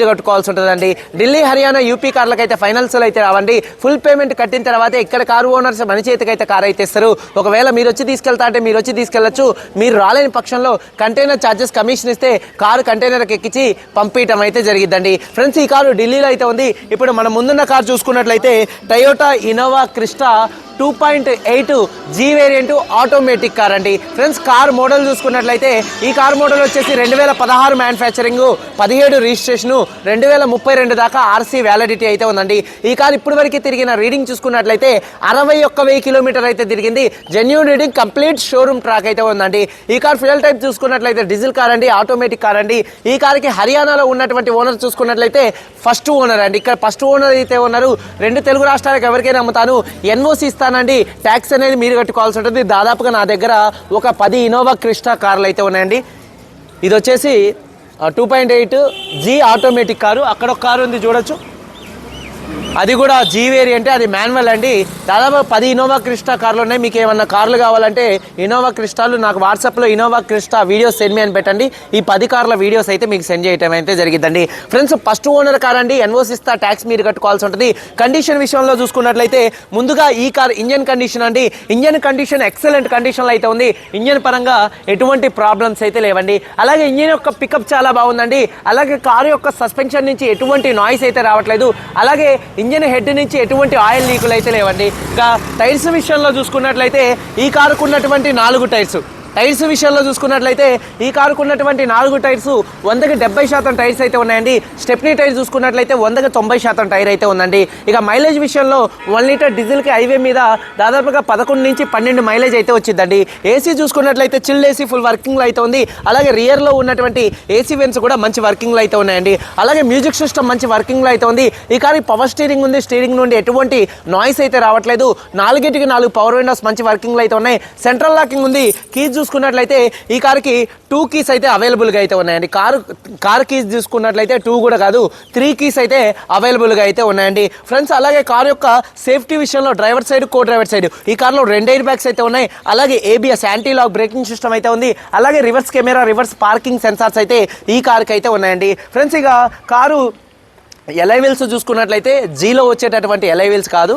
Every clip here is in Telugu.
డీల్ కట్టుకోవాల్సి ఉంటుందండి. ఢిల్లీ హర్యానా యూపీ కార్లకు అయితే ఫైనల్స్ అయితే రావండి. ఫుల్ పేమెంట్ కట్టిన తర్వాత ఇక్కడ కారు ఓనర్స్ మన చేతికి అయితే అయితే ఇస్తారు. ఒకవేళ మీరు వచ్చి తీసుకెళ్తా అంటే మీరు వచ్చి తీసుకెళ్ళొచ్చు మీరు రాలేని పక్షంలో కంటైనర్ ఛార్జెస్ కమిషన్ ఇస్తే కారు కంటైనర్కి ఎక్కించి పంపించడం అయితే జరిగిద్దండి. ఫ్రెండ్స్ ఈ కారు ఢిల్లీలో అయితే ఉంది. ఇప్పుడు మనం ముందున్న కారు చూసుకున్నట్లయితే Toyota Innova Crysta two point eight G variant automatic car అండి. ఫ్రెండ్స్ కార్ మోడల్ చూసుకున్నట్లయితే ఈ కార్ మోడల్ వచ్చేసి రెండు వేల పదహారు మ్యానుఫ్యాక్చరింగ్ పదిహేడు రిజిస్ట్రేషను రెండు వేల ముప్పై రెండు దాకా ఆర్సీ వ్యాలిడిటీ అయితే ఉందండి. ఈ కార్ ఇప్పటి వరకు తిరిగిన రీడింగ్ చూసుకున్నట్లయితే అరవై ఒక్క వెయ్యి కిలోమీటర్ అయితే తిరిగింది. Genuine reading complete showroom track అయితే ఉందండి. ఈ కార్ ఫ్యూయల్ టైప్ చూసుకున్నట్లయితే డీజిల్ కార్ అండి ఆటోమేటిక్ కార్ అండి. ఈ కార్కి హర్యానాలో ఉన్నటువంటి ఓనర్ చూసుకున్నట్లయితే ఫస్ట్ ఓనర్ అండి. ఇక్కడ ఫస్ట్ ఓనర్ అయితే ఉన్నారు. రెండు తెలుగు రాష్ట్రాలకు ఎవరికైనా అమ్ముతాను. ఎన్ఓసి చెప్తానండి ట్యాక్స్ అనేది మీరు కట్టుకోవాల్సి ఉంటుంది. దాదాపుగా నా దగ్గర ఒక పది ఇనోవా క్రిస్టా కార్లు అయితే ఉన్నాయండి. ఇది వచ్చేసి two point eight G automatic car. అక్కడ ఒక కారు ఉంది చూడొచ్చు. అది కూడా జీ వేరియంట్ అది మాన్యువల్ అండి. దాదాపు పది ఇన్నోవా క్రిస్టా కార్లు ఉన్నాయి. మీకు ఏమన్నా కార్లు కావాలంటే ఇనోవా క్రిస్టాలు నాకు వాట్సాప్లో Innova Crysta videos send me అని పెట్టండి. ఈ పది కార్ల వీడియోస్ అయితే మీకు సెండ్ చేయటం అయితే జరిగిద్దండి. ఫ్రెండ్స్ ఫస్ట్ ఓనర్ కార్ అండి. ఎన్ఓసి ఇస్తా ట్యాక్స్ మీరు కట్టుకోవాల్సి ఉంటుంది. కండిషన్ విషయంలో చూసుకున్నట్లయితే ముందుగా ఈ కార్ ఇంజన్ కండిషన్ అండి. ఇంజన్ కండిషన్ ఎక్సలెంట్ కండిషన్లో అయితే ఉంది. ఇంజన్ పరంగా ఎటువంటి ప్రాబ్లమ్స్ అయితే లేవండి. అలాగే ఇంజన్ యొక్క పికప్ చాలా బాగుందండి. అలాగే కారు యొక్క సస్పెన్షన్ నుంచి ఎటువంటి నాయిస్ అయితే రావట్లేదు. అలాగే ఇంజన్ హెడ్ నుంచి ఎటువంటి ఆయిల్ లీకులు అయితే లేవండి. ఇంకా టైర్స్ విషయంలో చూసుకున్నట్లయితే ఈ కారుకున్నటువంటి నాలుగు టైర్స్. టైర్స్ విషయంలో చూసుకున్నట్లయితే ఈ కారుకు ఉన్నటువంటి నాలుగు టైర్స్ వందకి డెబ్బై శాతం టైర్స్ అయితే ఉన్నాయండి. స్టెప్నీ టైర్ చూసుకున్నట్లయితే వందకి తొంభై శాతం టైర్ అయితే ఉందండి. ఇక మైలేజ్ విషయంలో వన్ లీటర్ డీజిల్కి హైవే మీద దాదాపుగా పదకొండు నుంచి పన్నెండు మైలేజ్ అయితే వచ్చిందండి. ఏసీ చూసుకున్నట్లయితే చిల్ ఏసీ ఫుల్ వర్కింగ్లో అయితే ఉంది. అలాగే రియర్లో ఉన్నటువంటి ఏసీ వెన్స్ కూడా మంచి వర్కింగ్లో అయితే ఉన్నాయండి. అలాగే మ్యూజిక్ సిస్టమ్ మంచి వర్కింగ్లో అయితే ఉంది. ఈ కారు పవర్ స్టీరింగ్ ఉంది. స్టీరింగ్ నుండి ఎటువంటి నాయిస్ అయితే రావట్లేదు. నాలుగింటికి నాలుగు పవర్ విండోస్ మంచి వర్కింగ్లో అయితే ఉన్నాయి. సెంట్రల్ లాకింగ్ ఉంది. కీజ్ చూసుకున్నట్లయితే ఈ కార్కి టూ కీస్ అయితే అవైలబుల్గా అయితే ఉన్నాయండి. కారు కార్ కీస్ చూసుకున్నట్లయితే టూ కూడా కాదు త్రీ కీస్ అయితే అవైలబుల్గా అయితే ఉన్నాయండి. ఫ్రెండ్స్ అలాగే కార్ యొక్క సేఫ్టీ విషయంలో driver side co driver side ఈ కార్లో రెండు ఎయిర్ బ్యాగ్స్ అయితే ఉన్నాయి. అలాగే ABS anti lock braking system అయితే ఉంది. అలాగే reverse camera reverse parking sensors అయితే ఈ కార్కి అయితే ఉన్నాయండి. ఫ్రెండ్స్ ఇక కారు ఎలైవిల్స్ చూసుకున్నట్లయితే జీలో వచ్చేటటువంటి ఎలైవిల్స్ కాదు.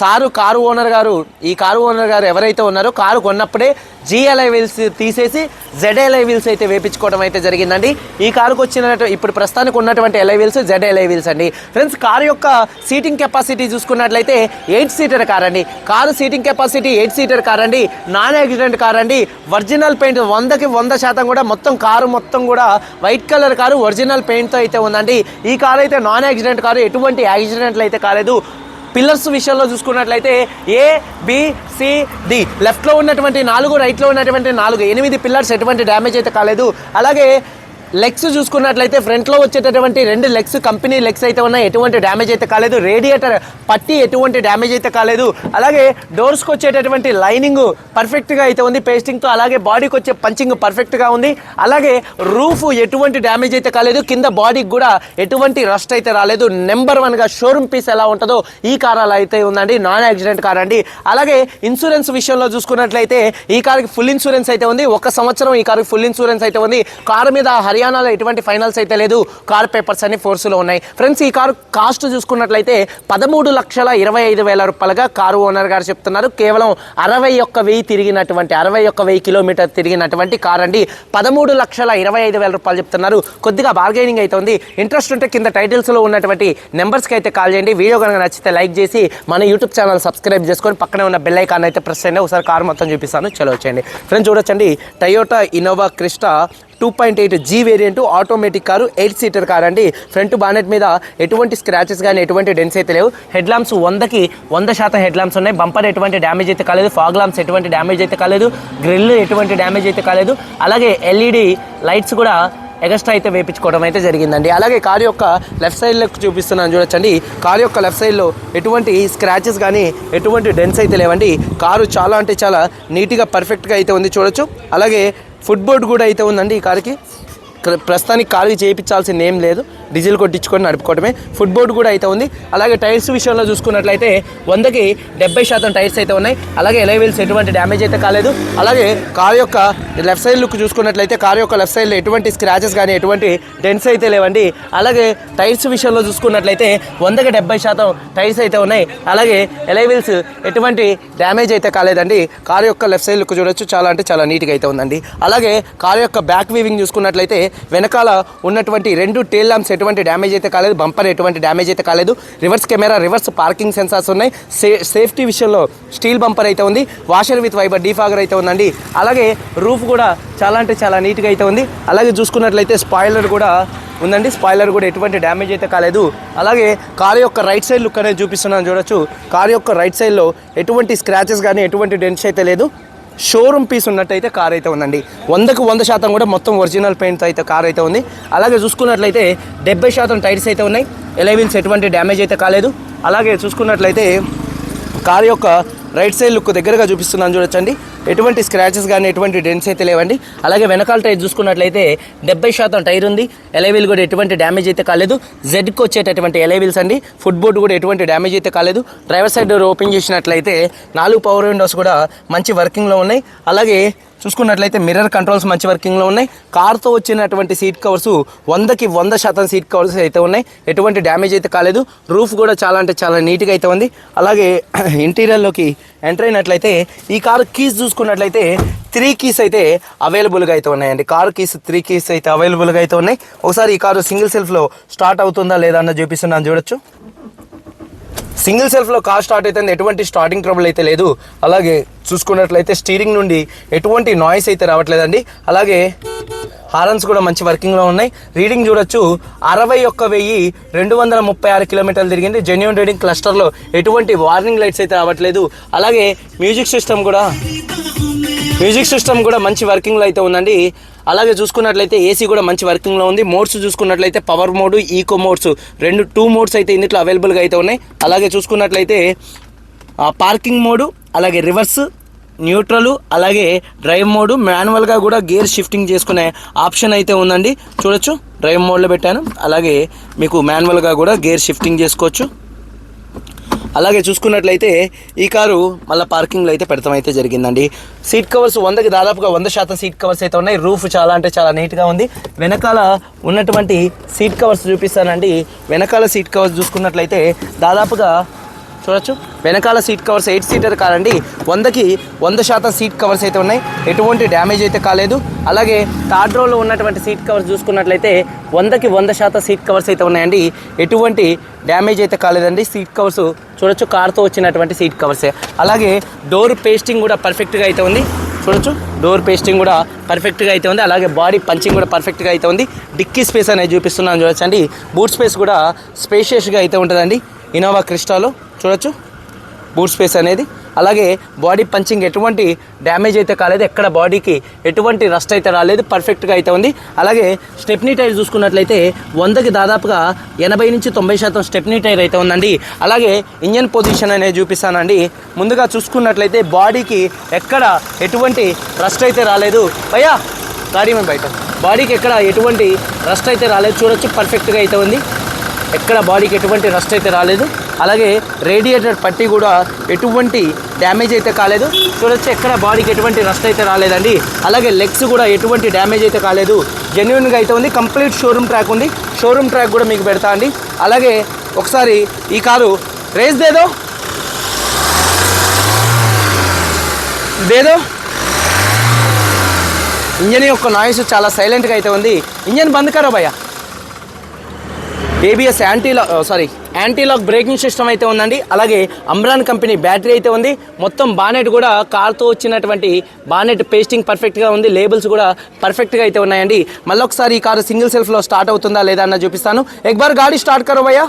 సారు కారు ఓనర్ గారు ఈ కారు ఓనర్ గారు ఎవరైతే ఉన్నారో కారు కొన్నప్పుడే జిఎల్ఐ వీల్స్ తీసేసి జెడ్ వీల్స్ అయితే వేపించుకోవడం అయితే జరిగిందండి. ఈ కారుకు వచ్చిన ఇప్పుడు ప్రస్తుతానికి ఉన్నటువంటి వీల్స్ జెడ్ వీల్స్ అండి. ఫ్రెండ్స్ కారు యొక్క సీటింగ్ కెపాసిటీ చూసుకున్నట్లయితే ఎయిట్ సీటర్ కార్ అండి car seating capacity eight seater car అండి నాన్ యాక్సిడెంట్ కార్ అండి ఒరిజినల్ పెయింట్ వందకి వంద శాతం కూడా మొత్తం కారు మొత్తం కూడా వైట్ కలర్ కారు ఒరిజినల్ పెయింట్తో అయితే ఉందండి. ఈ కారు అయితే నాన్ యాక్సిడెంట్ కారు ఎటువంటి యాక్సిడెంట్లు అయితే కాలేదు. పిల్లర్స్ విషయంలో చూసుకున్నట్లయితే ఏ బి సి డి లెఫ్ట్లో ఉన్నటువంటి నాలుగు రైట్లో ఉన్నటువంటి నాలుగు. ఎనిమిది పిల్లర్స్ ఎటువంటి డ్యామేజ్ అయితే కాలేదు. అలాగే లెగ్స్ చూసుకున్నట్లయితే ఫ్రంట్లో వచ్చేటటువంటి రెండు లెగ్స్ కంపెనీ లెగ్స్ అయితే ఉన్నాయి. ఎటువంటి డ్యామేజ్ అయితే కాలేదు. రేడియేటర్ పట్టి ఎటువంటి డ్యామేజ్ అయితే కాలేదు. అలాగే డోర్స్కి వచ్చేటటువంటి లైనింగ్ పర్ఫెక్ట్గా అయితే ఉంది. పేస్టింగ్తో అలాగే బాడీకి వచ్చే పంచింగ్ పర్ఫెక్ట్గా ఉంది. అలాగే రూఫ్ ఎటువంటి డ్యామేజ్ అయితే కాలేదు. కింద బాడీకి కూడా ఎటువంటి రస్ట్ అయితే రాలేదు. నెంబర్ వన్గా షోరూమ్ పీస్ ఎలా ఉంటుందో ఈ కార్ అలా అయితే ఉందండి. నాన్ యాక్సిడెంట్ కార్ అండి. అలాగే ఇన్సూరెన్స్ విషయంలో చూసుకున్నట్లయితే ఈ కార్కి ఫుల్ ఇన్సూరెన్స్ అయితే ఉంది. ఒక సంవత్సరం ఈ కార్కి ఫుల్ ఇన్సూరెన్స్ అయితే ఉంది. కారు మీద హర్యానాలో ఎటువంటి ఫైనల్స్ అయితే లేదు. కార్ పేపర్స్ అన్ని ఫోర్స్లో ఉన్నాయి. ఫ్రెండ్స్ ఈ కారు కాస్ట్ చూసుకున్నట్లయితే పదమూడు లక్షల ఇరవై ఐదు వేల రూపాయలుగా కారు ఓనర్ గారు చెప్తున్నారు. కేవలం అరవై ఒక్క వెయ్యి తిరిగినటువంటి అరవై ఒక్క వెయ్యి కిలోమీటర్ తిరిగినటువంటి కార్ అండి. పదమూడు లక్షల ఇరవై ఐదు వేల రూపాయలు చెప్తున్నారు. కొద్దిగా బార్గెనింగ్ అయితే ఉంది. ఇంట్రెస్ట్ ఉంటే కింద టైటిల్స్లో ఉన్నటువంటి నెంబర్స్కి అయితే కాల్ చేయండి. వీడియో కనుక నచ్చితే లైక్ చేసి మన యూట్యూబ్ ఛానల్ సబ్స్క్రైబ్ చేసుకొని పక్కనే ఉన్న బెల్ ఐకాన్ అయితే ప్రెస్ చేయండి. ఒకసారి కార్ మొత్తం చూపిస్తాను. చలో వచ్చేయండి ఫ్రెండ్స్ చూడొచ్చండి. Toyota Innova Crysta two point eight G variant automatic car eight seater car అండి. ఫ్రంట్ బానెట్ మీద ఎటువంటి స్క్రాచెస్ కానీ ఎటువంటి డెన్స్ అయితే లేవు. హెడ్ ల్యాంప్స్ వందకి వంద శాతం హెడ్ ల్యాంప్స్ ఉన్నాయి. బంపర్ ఎటువంటి డ్యామేజ్ అయితే కాలేదు. ఫాగ్ ల్యాంప్స్ ఎటువంటి డ్యామేజ్ అయితే కాలేదు. గ్రిల్ ఎటువంటి డ్యామేజ్ అయితే కాలేదు. అలాగే ఎల్ఈడి లైట్స్ కూడా ఎగస్ట్రా అయితే వేపించుకోవడం అయితే జరిగిందండి. అలాగే కారు యొక్క లెఫ్ట్ సైడ్లో చూపిస్తున్నాను చూడొచ్చండి. కారు యొక్క లెఫ్ట్ సైడ్లో ఎటువంటి స్క్రాచెస్ కానీ ఎటువంటి డెన్స్ అయితే లేవండి. కారు చాలా అంటే చాలా నీట్గా పర్ఫెక్ట్గా అయితే ఉంది చూడొచ్చు. అలాగే ఫుట్ బోర్డ్ కూడా అయితే ఉందండి ఈ కారుకి. ప్రస్తుతానికి కారుకి చేయించాల్సిన ఏం లేదు. డీజిల్ కొట్టించుకొని నడుపుకోవడమే ఫుట్ బోర్డ్ కూడా అయితే ఉంది. అలాగే టైర్స్ విషయంలో చూసుకున్నట్లయితే వందకి డెబ్బై శాతం టైర్స్ అయితే ఉన్నాయి. అలాగే ఎలైవెల్స్ ఎటువంటి డ్యామేజ్ అయితే కాలేదు. అలాగే కారు యొక్క లెఫ్ట్ సైడ్ లుక్ చూసుకున్నట్లయితే కారు యొక్క లెఫ్ట్ సైడ్లో ఎటువంటి స్క్రాచెస్ కానీ ఎటువంటి డెన్స్ అయితే లేవండి. అలాగే టైర్స్ విషయంలో చూసుకున్నట్లయితే వందకి డెబ్బై శాతం టైర్స్ అయితే ఉన్నాయి. అలాగే ఎలైవెల్స్ ఎటువంటి డ్యామేజ్ అయితే కాలేదండి. కారు యొక్క లెఫ్ట్ సైడ్ లుక్ చూడొచ్చు. చాలా అంటే చాలా నీట్గా అయితే ఉందండి. అలాగే కారు యొక్క బ్యాక్ వీవింగ్ చూసుకున్నట్లయితే వెనకాల ఉన్నటువంటి రెండు టేల్ ల్యాంప్స్ ఎటువంటి డ్యామేజ్ అయితే కాలేదు బంపర్ ఎటువంటి డ్యామేజ్ అయితే కాలేదు. Reverse camera reverse parking sensors ఉన్నాయి. సే సేఫ్టీ విషయంలో స్టీల్ బంపర్ అయితే ఉంది వాషర్ విత్ వైబర్ డీఫాగర్ అయితే ఉందండి. అలాగే రూఫ్ కూడా చాలా అంటే చాలా నీట్గా అయితే ఉంది. అలాగే చూసుకున్నట్లయితే స్పాయిలర్ కూడా ఉందండి. స్పాయిలర్ కూడా ఎటువంటి డ్యామేజ్ అయితే కాలేదు. అలాగే కారు యొక్క రైట్ సైడ్ లుక్ అనేది చూపిస్తున్నాను చూడొచ్చు. కారు యొక్క రైట్ సైడ్లో ఎటువంటి స్క్రాచెస్ కానీ ఎటువంటి డెన్స్ అయితే లేదు. షోరూమ్ పీస్ ఉన్నట్టయితే కార్ అయితే ఉందండి. వందకు వంద శాతం కూడా మొత్తం ఒరిజినల్ పెయింట్ అయితే కార్ అయితే ఉంది. అలాగే చూసుకున్నట్లయితే డెబ్బై శాతం టైర్స్ అయితే ఉన్నాయి. ఎలైవిన్స్ ఎటువంటి డ్యామేజ్ అయితే కాలేదు. అలాగే చూసుకున్నట్లయితే కార్ యొక్క రైట్ సైడ్ లుక్ దగ్గరగా చూపిస్తున్నాను చూడొచ్చండి. ఎటువంటి స్క్రాచెస్ కానీ ఎటువంటి డెన్స్ అయితే లేవండి. అలాగే వెనకాల టైర్ చూసుకున్నట్లయితే డెబ్బై శాతం టైర్ ఉంది. ఎలైవిల్ కూడా ఎటువంటి డ్యామేజ్ అయితే కాలేదు. జెడ్కి వచ్చేటటువంటి ఎలైవిల్స్ అండి. ఫుట్బోర్డ్ కూడా ఎటువంటి డ్యామేజ్ అయితే కాలేదు. డ్రైవర్ సైడ్ డోర్ ఓపెన్ చేసినట్లయితే నాలుగు పవర్ విండోస్ కూడా మంచి వర్కింగ్లో ఉన్నాయి. అలాగే చూసుకున్నట్లయితే మిర్రర్ కంట్రోల్స్ మంచి వర్కింగ్లో ఉన్నాయి. కార్తో వచ్చినటువంటి సీట్ కవర్స్ వందకి వంద శాతం సీట్ కవర్స్ అయితే ఉన్నాయి. ఎటువంటి డ్యామేజ్ అయితే కాలేదు. రూఫ్ కూడా చాలా అంటే చాలా నీట్గా అయితే ఉంది. అలాగే ఇంటీరియర్లోకి ఎంటర్ అయినట్లయితే ఈ కారు కీస్ చూసుకున్నట్లయితే త్రీ కీస్ అయితే అవైలబుల్గా అయితే ఉన్నాయండి. కారు కీస్ త్రీ కీస్ అయితే అవైలబుల్గా అయితే ఉన్నాయి. ఒకసారి ఈ కారు సింగిల్ సెల్ఫ్లో స్టార్ట్ అవుతుందా లేదా అన్న చూపిస్తున్నాను. చూడొచ్చు. సింగిల్ సెల్ఫ్లో కార్ స్టార్ట్ అయితే ఎటువంటి స్టార్టింగ్ ట్రబుల్ అయితే లేదు. అలాగే చూసుకున్నట్లయితే స్టీరింగ్ నుండి ఎటువంటి నాయిస్ అయితే రావట్లేదండి. అలాగే హారన్స్ కూడా మంచి వర్కింగ్లో ఉన్నాయి. రీడింగ్ చూడొచ్చు. అరవై ఒక్క వెయ్యి రెండు వందల ముప్పై ఆరు కిలోమీటర్లు తిరిగింది. జెన్యున్ రీడింగ్ క్లస్టర్లో ఎటువంటి వార్నింగ్ లైట్స్ అయితే రావట్లేదు. అలాగే మ్యూజిక్ సిస్టమ్ కూడా మ్యూజిక్ సిస్టమ్ కూడా మంచి వర్కింగ్లో అయితే ఉందండి. అలాగే చూసుకున్నట్లయితే ఏసీ కూడా మంచి వర్కింగ్లో ఉంది. మోడ్స్ చూసుకున్నట్లయితే పవర్ మోడ్ ఈకో మోడ్స్ రెండు టూ మోడ్స్ అయితే ఇందులో అవైలబుల్గా అయితే ఉన్నాయి. అలాగే చూసుకున్నట్లయితే పార్కింగ్ మోడు అలాగే రివర్స్ న్యూట్రల్ అలాగే డ్రైవ్ మోడ్ మాన్యువల్గా కూడా గేర్ షిఫ్టింగ్ చేసుకునే ఆప్షన్ అయితే ఉందండి. చూడొచ్చు డ్రైవ్ మోడ్లో పెట్టాను. అలాగే మీకు మాన్యువల్గా కూడా గేర్ షిఫ్టింగ్ చేసుకోవచ్చు. అలాగే చూసుకున్నట్లయితే ఈ కారు మళ్ళీ పార్కింగ్లో అయితే పెడతాం అయితే జరిగిందండి. సీట్ కవర్స్ వందకి దాదాపుగా వంద శాతం సీట్ కవర్స్ అయితే ఉన్నాయి. రూఫ్ చాలా అంటే చాలా నీట్గా ఉంది. వెనకాల ఉన్నటువంటి సీట్ కవర్స్ చూపిస్తానండి. వెనకాల సీట్ కవర్స్ చూసుకున్నట్లయితే దాదాపుగా చూడొచ్చు. వెనకాల సీట్ కవర్స్ ఎయిట్ సీటర్ కారండి వందకి వంద శాతం సీట్ కవర్స్ అయితే ఉన్నాయి. ఎటువంటి డ్యామేజ్ అయితే కాలేదు. అలాగే థర్డ్ రోలో ఉన్నటువంటి సీట్ కవర్స్ చూసుకున్నట్లయితే వందకి వంద శాతం సీట్ కవర్స్ అయితే ఉన్నాయండి. ఎటువంటి డ్యామేజ్ అయితే కాలేదండి. సీట్ కవర్స్ చూడొచ్చు కార్తో వచ్చినటువంటి సీట్ కవర్సే. అలాగే డోర్ పేస్టింగ్ కూడా పర్ఫెక్ట్గా అయితే ఉంది. చూడొచ్చు డోర్ పేస్టింగ్ కూడా పర్ఫెక్ట్గా అయితే ఉంది. అలాగే బాడీ పంచింగ్ కూడా పర్ఫెక్ట్గా అయితే ఉంది. డిక్కీ స్పేస్ అనేది చూపిస్తున్నాను చూడొచ్చండి. బూట్ స్పేస్ కూడా స్పేషియస్గా అయితే ఉంటుందండి. ఇనోవా క్రిస్టాలో. చూడొచ్చు. బూట్ స్పేస్ అనేది. అలాగే బాడీ పంచింగ్ ఎటువంటి డ్యామేజ్ అయితే కాలేదు ఎక్కడ బాడీకి ఎటువంటి రస్ట్ అయితే రాలేదు పర్ఫెక్ట్గా అయితే ఉంది. అలాగే స్టెప్నీ టైర్ చూసుకున్నట్లయితే వందకి దాదాపుగా ఎనభై నుంచి తొంభై శాతం స్టెప్నీ టైర్ అయితే ఉందండి. అలాగే ఇంజన్ పొజిషన్ అనేది చూపిస్తానండి. ముందుగా చూసుకున్నట్లయితే బాడీకి ఎక్కడ ఎటువంటి రస్ట్ అయితే రాలేదు. భయ్యా గాడీ మీద బయట. బాడీకి ఎక్కడ ఎటువంటి రస్ట్ అయితే రాలేదు. చూడొచ్చు పర్ఫెక్ట్గా అయితే ఉంది. ఎక్కడ బాడీకి ఎటువంటి రస్ట్ అయితే రాలేదు. అలాగే రేడియేటర్ పట్టి కూడా ఎటువంటి డ్యామేజ్ అయితే కాలేదు. చూడొచ్చు ఎక్కడ బాడీకి ఎటువంటి రస్ట్ అయితే రాలేదండి. అలాగే లెగ్స్ కూడా ఎటువంటి డ్యామేజ్ అయితే కాలేదు. జెన్యున్గా అయితే ఉంది. కంప్లీట్ షోరూమ్ ట్రాక్ ఉంది. షోరూమ్ ట్రాక్ కూడా మీకు పెడతా అండి. అలాగే ఒకసారి ఈ కారు రేస్ దేదో? దేదో? ఇంజన్ యొక్క నాయిస్ చాలా సైలెంట్గా అయితే ఉంది. ఇంజన్ బంద్ కరో భయ్యా? ABS antilock sorry anti lock braking system అయితే ఉందండి. అలాగే అమ్రాన్ కంపెనీ బ్యాటరీ అయితే ఉంది. మొత్తం బానెట్ కూడా కార్తో వచ్చినటువంటి బానెట్ పేస్టింగ్ పర్ఫెక్ట్గా ఉంది. లేబుల్స్ కూడా పర్ఫెక్ట్గా అయితే ఉన్నాయండి. మళ్ళీ ఒకసారి ఈ కారు సింగిల్ సెల్ఫ్లో స్టార్ట్ అవుతుందా లేదా అన్న చూపిస్తాను. ఎక్బార్ గాడి స్టార్ట్ కరో భయ్యా.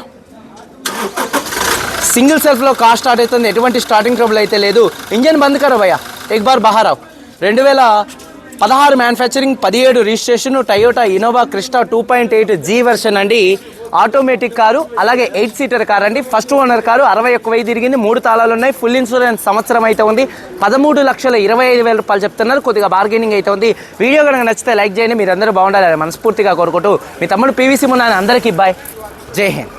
సింగిల్ సెల్ఫ్లో కార్ స్టార్ట్ అవుతుంది. ఎటువంటి స్టార్టింగ్ ట్రబుల్ అయితే లేదు. ఇంజన్ బంద్ కరో భయ్యా. ఎక్బార్ బహారావ్. రెండు వేల పదహారు మ్యానుఫ్యాక్చరింగ్ పదిహేడు registration Toyota Innova Crysta two point eight G version అండి. ఆటోమేటిక్ కారు అలాగే ఎయిట్ సీటర్ కార్ అండి ఫస్ట్ ఓనర్ కారు అరవై ఒక్క వెయ్యి తిరిగింది. మూడు తాళాలు ఉన్నాయి. ఫుల్ ఇన్సూరెన్స్ సంవత్సరం అయితే ఉంది. పదమూడు లక్షల ఇరవై ఐదు వేల రూపాయలు చెప్తున్నారు. కొద్దిగా బార్గెనింగ్ అయితే ఉంది. వీడియో కనుక నచ్చితే లైక్ చేయండి. మీరు అందరూ బాగుండాలని మనస్ఫూర్తిగా కోరుకుంటూ మీ తమ్ముడు పీవీసీ మున్నాని అందరికీ బాయ్ జై హింద్.